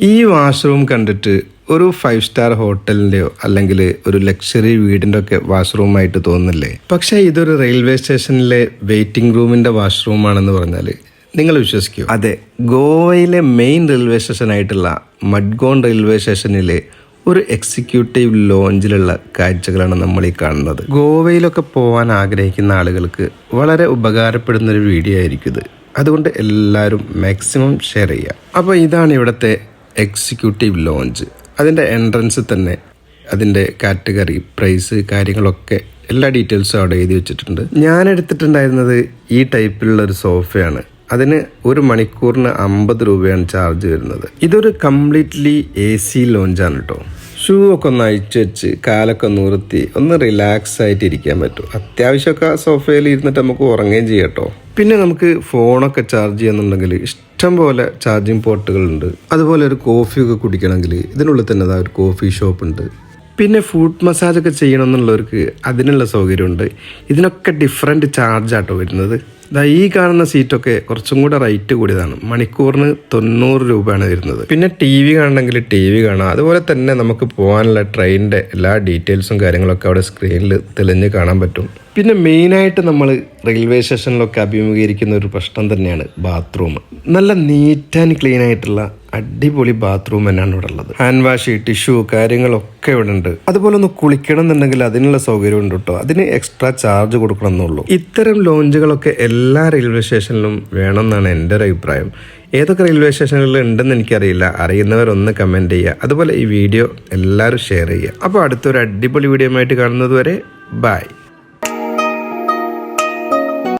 ഈ വാഷ്റൂം കണ്ടിട്ട് ഒരു ഫൈവ് സ്റ്റാർ ഹോട്ടലിന്റെയോ അല്ലെങ്കിൽ ഒരു ലക്ഷറി വീടിന്റെ ഒക്കെ വാഷ്റൂം വാഷ്റൂമായിട്ട് തോന്നുന്നില്ലേ? പക്ഷേ ഇതൊരു റെയിൽവേ സ്റ്റേഷനിലെ വെയിറ്റിംഗ് റൂമിന്റെ വാഷ്റൂമാണെന്ന് പറഞ്ഞാൽ നിങ്ങൾ വിശ്വസിക്കൂ? അതെ. ഗോവയിലെ മെയിൻ റെയിൽവേ സ്റ്റേഷനായിട്ടുള്ള മഡ്ഗോൺ റെയിൽവേ സ്റ്റേഷനിലെ ഒരു എക്സിക്യൂട്ടീവ് ലോഞ്ചിലുള്ള കാഴ്ചകളാണ് നമ്മൾ ഈ കാണുന്നത്. ഗോവയിലൊക്കെ പോകാൻ ആഗ്രഹിക്കുന്ന ആളുകൾക്ക് വളരെ ഉപകാരപ്പെടുന്ന ഒരു വീഡിയോ ആയിരിക്കും ഇത്. അതുകൊണ്ട് എല്ലാവരും മാക്സിമം ഷെയർ ചെയ്യുക. അപ്പോൾ ഇതാണ് ഇവിടുത്തെ എക്സിക്യൂട്ടീവ് ലോഞ്ച് അതിന്റെ എൻട്രൻസിൽ തന്നെ അതിന്റെ കാറ്റഗറി പ്രൈസ് കാര്യങ്ങളൊക്കെ എല്ലാ ഡീറ്റെയിൽസും അവിടെ എഴുതി വെച്ചിട്ടുണ്ട്. ഞാൻ എടുത്തിട്ടുണ്ടായിരുന്നത് ഈ ടൈപ്പിലുള്ള ഒരു സോഫയാണ് അതിന് ഒരു മണിക്കൂറിന് അമ്പത് രൂപയാണ് ചാർജ് വരുന്നത്. ഇതൊരു കംപ്ലീറ്റ്ലി എ സി ലോഞ്ചാണ് കേട്ടോ ഷൂ ഒക്കെ ഒന്ന് അഴിച്ചു വെച്ച് കാലൊക്കെ ഒന്ന് നിർത്തി ഒന്ന് റിലാക്സ് ആയിട്ട് ഇരിക്കാൻ പറ്റും. അത്യാവശ്യമൊക്കെ സോഫയിൽ ഇരുന്നിട്ട് നമുക്ക് ഉറങ്ങുകയും ചെയ്യാം കേട്ടോ. പിന്നെ നമുക്ക് ഫോണൊക്കെ ചാർജ് ചെയ്യുന്നുണ്ടെങ്കിൽ ഇഷ്ടം പോലെ ചാർജിങ് പോർട്ടുകളുണ്ട് അതുപോലെ ഒരു കോഫിയൊക്കെ കുടിക്കണമെങ്കിൽ ഇതിനുള്ളിൽ തന്നെ ഒരു കോഫി ഷോപ്പ് ഉണ്ട്. പിന്നെ ഫുഡ് മസാജ് ഒക്കെ ചെയ്യണമെന്നുള്ളവർക്ക് അതിനുള്ള സൗകര്യമുണ്ട്. ഇതിനൊക്കെ ഡിഫറെന്റ് ചാർജാട്ടോ വരുന്നത്. ഇതാ ഈ കാണുന്ന സീറ്റൊക്കെ കുറച്ചും കൂടെ റേറ്റ് കൂടിയതാണ്. മണിക്കൂറിന് തൊണ്ണൂറ് രൂപയാണ് വരുന്നത്. പിന്നെ ടി വി കാണണമെങ്കിൽ ടി വി കാണാം. അതുപോലെ തന്നെ നമുക്ക് പോകാനുള്ള ട്രെയിനിന്റെ എല്ലാ ഡീറ്റെയിൽസും കാര്യങ്ങളൊക്കെ അവിടെ സ്ക്രീനിൽ തെളിഞ്ഞ് കാണാൻ പറ്റും. പിന്നെ മെയിനായിട്ട് നമ്മൾ റെയിൽവേ സ്റ്റേഷനിലൊക്കെ അഭിമുഖീകരിക്കുന്ന ഒരു പ്രശ്നം തന്നെയാണ് ബാത്റൂം നല്ല നീറ്റ് ആൻഡ് ക്ലീൻ ആയിട്ടുള്ള അടിപൊളി ബാത്റൂം തന്നെയാണ് ഇവിടെ ഉള്ളത്. ഹാൻഡ് വാഷ് ടിഷ്യൂ കാര്യങ്ങളൊക്കെ ഇവിടെ ഉണ്ട്. അതുപോലെ ഒന്ന് കുളിക്കണം എന്നുണ്ടെങ്കിൽ അതിനുള്ള സൗകര്യം ഉണ്ട് കേട്ടോ അതിന് എക്സ്ട്രാ ചാർജ് കൊടുക്കണം എന്നുള്ളൂ. ഇത്തരം ലോഞ്ചുകളൊക്കെ എല്ലാ റെയിൽവേ സ്റ്റേഷനിലും വേണം എന്നാണ് എന്റെ ഒരു അഭിപ്രായം. ഏതൊക്കെ റെയിൽവേ സ്റ്റേഷനുകളിൽ ഉണ്ടെന്ന് എനിക്കറിയില്ല. അറിയുന്നവരൊന്ന് കമന്റ് ചെയ്യുക. അതുപോലെ ഈ വീഡിയോ എല്ലാവരും ഷെയർ ചെയ്യുക. അപ്പോൾ അടുത്തൊരു അടിപൊളി വീഡിയോ ആയിട്ട് കാണുന്നത് വരെ ബൈ